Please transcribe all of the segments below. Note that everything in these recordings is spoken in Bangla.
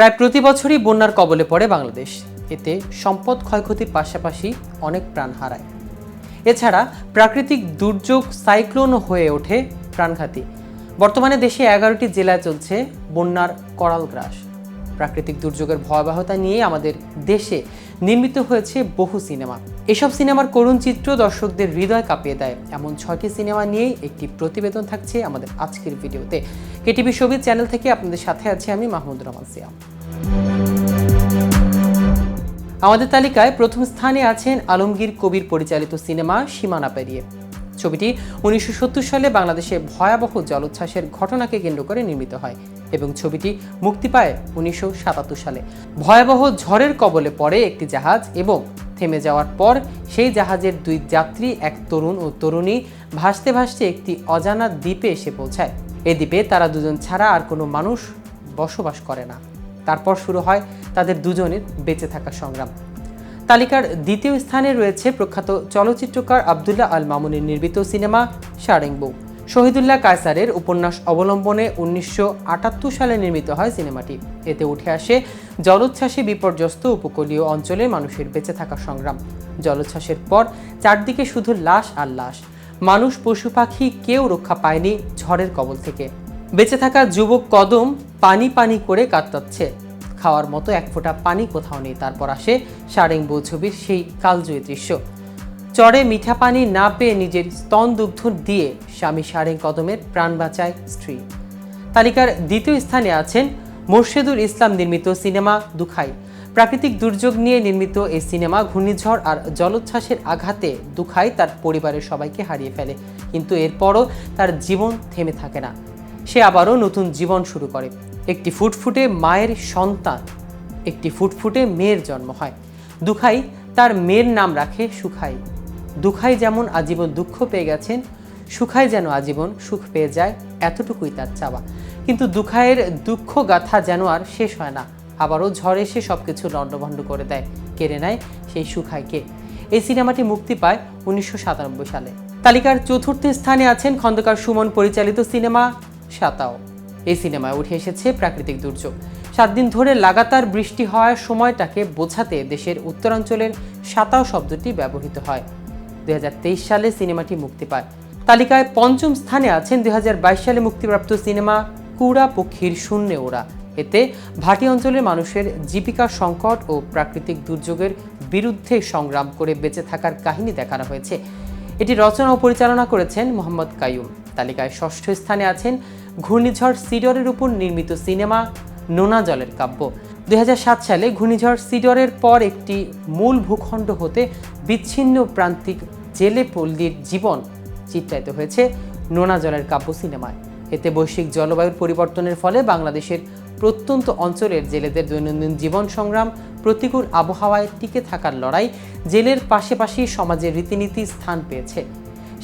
প্রায় প্রতি বছরই বন্যার কবলে পড়ে বাংলাদেশ। এতে সম্পদ ক্ষয়ক্ষতির পাশাপাশি অনেক প্রাণ হারায়। এছাড়া প্রাকৃতিক দুর্যোগ সাইক্লোন হয়ে ওঠে প্রাণঘাতী। বর্তমানে দেশে এগারোটি জেলায় চলছে বন্যার করাল গ্রাস। প্রাকৃতিক দুর্যোগের ভয়াবহতা নিয়ে আমাদের দেশে নির্মিত হয়েছে বহু সিনেমা। এসব সিনেমার করুণ চিত্র দর্শকদের হৃদয় কাঁপিয়ে দেয়। এমন ছয়টি সিনেমা নিয়ে একটি প্রতিবেদন থাকছে আমাদের আজকের ভিডিওতে। কেটিভি সবিজ চ্যানেল থেকে আপনাদের সাথে আছি আমি মাহমুদ রহমান সিয়াম আমাদের তালিকায় প্রথম স্থানে আছেন আলমগীর কবির পরিচালিত সিনেমা সীমানা পেরিয়ে। ছবিটি উনিশশো সত্তর সালে বাংলাদেশে ভয়াবহ জলোচ্ছ্বাসের ঘটনাকে কেন্দ্র করে নির্মিত হয়। এবং ছবিটি মুক্তি পায় উনিশশো সাতাত্তর সালে। ভয়াবহ ঝড়ের কবলে পড়ে একটি জাহাজ এবং থেমে যাওয়ার পর সেই জাহাজের দুই যাত্রী, এক তরুণ ও তরুণী, ভাসতে ভাসতে একটি অজানা দ্বীপে এসে পৌঁছায়। এ দ্বীপে তারা দুজন ছাড়া আর কোনো মানুষ বসবাস করে না। তারপর শুরু হয় তাদের দুজনের বেঁচে থাকা সংগ্রাম। তালিকার দ্বিতীয় স্থানে রয়েছে প্রখ্যাত চলচ্চিত্রকার আবদুল্লাহ আল মামুনের নির্মিত সিনেমা সারেংবু শহীদুল্লাহ কায়সারের উপন্যাস অবলম্বনে উনিশশো আটাত্তর সালে নির্মিত হয় সিনেমাটি। এতে উঠে আসে জলোচ্ছ্বাসে বিপর্যস্ত উপকূলীয় অঞ্চলে মানুষের বেঁচে থাকা সংগ্রাম। জলোচ্ছ্বাসের পর চারদিকে শুধু লাশ আর লাশ। মানুষ, পশু পাখি কেউ রক্ষা পায়নি ঝড়ের কবল থেকে। বেঁচে থাকা যুবক কদম পানি পানি করে কাতরাচ্ছে। খাওয়ার মতো এক ফোঁটা পানি কোথাও নেই। তারপর আসে সারেং ছবির সেই কালজয়ী দৃশ্য। চরে মিঠা পানি না পেয়ে নিজের স্তন দুগ্ধ দিয়ে স্বামী সারেং কদমের প্রাণ বাঁচায় স্ত্রী। তালিকার দ্বিতীয় স্থানে আছেন মোর্শেদুল ইসলাম নির্মিত সিনেমা দুখাই। প্রাকৃতিক দুর্যোগ নিয়ে নির্মিত এই সিনেমা ঘূর্ণিঝড় আর জলোচ্ছ্বাসের আঘাতে দুখাই তার পরিবারের সবাইকে হারিয়ে ফেলে। কিন্তু এরপরও তার জীবন থেমে থাকে না। সে আবারও নতুন জীবন শুরু করে। একটি ফুটফুটে মায়ের সন্তান, একটি ফুটফুটে মেয়ের জন্ম হয়। দুখাই তার মেয়ের নাম রাখে সুখাই। দুখাই যেমন আজীবন দুঃখ পেয়ে গেছেন, সুখাই যেন আজীবন সুখ পেয়ে যায়, এতটুকুই তার চাওয়া। কিন্তু দুখাইয়ের দুঃখ গাথা যেন আর শেষ হয় না। আবারও ঝড় এসে সব কিছু লণ্ডভণ্ড করে দেয়। কেড়ে নেয় সেই সুখাইকে এই সিনেমাটি মুক্তি পায় উনিশশো সাতানব্বই সালে। তালিকার চতুর্থ স্থানে আছেন খন্দকার সুমন পরিচালিত সিনেমা সাতাও। এই সিনেমায় উঠে এসেছে প্রাকৃতিক দুর্যোগ। সাত দিন ধরে লাগাতার বৃষ্টি হওয়ার সময়টাকে বোঝাতে দেশের উত্তরাঞ্চলের সাতাও শব্দটি ব্যবহৃত হয়। দুই হাজার তেইশ সালে সিনেমাটি মুক্তি পায়। তালিকায় পঞ্চম স্থানে আছেন দুই হাজার বাইশ সালে মুক্তিপ্রাপ্ত সিনেমা কুড়া পক্ষীর শূন্যে ওরা। এতে ভাটি অঞ্চলের মানুষের জীবিকা সংকট ও প্রাকৃতিক দুর্যোগের বিরুদ্ধে সংগ্রাম করে বেঁচে থাকার কাহিনী দেখানো হয়েছে। এটি রচনা ও পরিচালনা করেছেন মোহাম্মদ কাইয়ুম। তালিকায় ষষ্ঠ স্থানে আছেন ঘূর্ণিঝড় সিডরের উপর নির্মিত সিনেমা নোনা জলের কাব্য। দুই হাজার সাত সালে ঘূর্ণিঝড় সিডরের পর একটি মূল ভূখণ্ড হতে বিচ্ছিন্ন প্রান্তিক জেলে পল্লীর জীবন চিত্রায়িত হয়েছে নোনা জলের কাব্য সিনেমায়। এতে বৈশ্বিক জলবায়ুর পরিবর্তনের ফলে বাংলাদেশের প্রত্যন্ত অঞ্চলের জেলেদের দৈনন্দিন জীবন সংগ্রাম, প্রতিকূল আবহাওয়ায় টিকে থাকার লড়াই জেলের পাশাপাশি সমাজের রীতিনীতি স্থান পেয়েছে।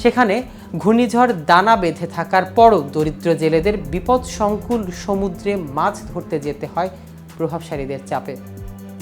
সেখানে ঘূর্ণিঝড় দানা বেঁধে থাকার পরও দরিদ্র জেলেদের বিপদ সংকুল সমুদ্রে মাছ ধরতে যেতে হয় প্রভাবশালীদের চাপে।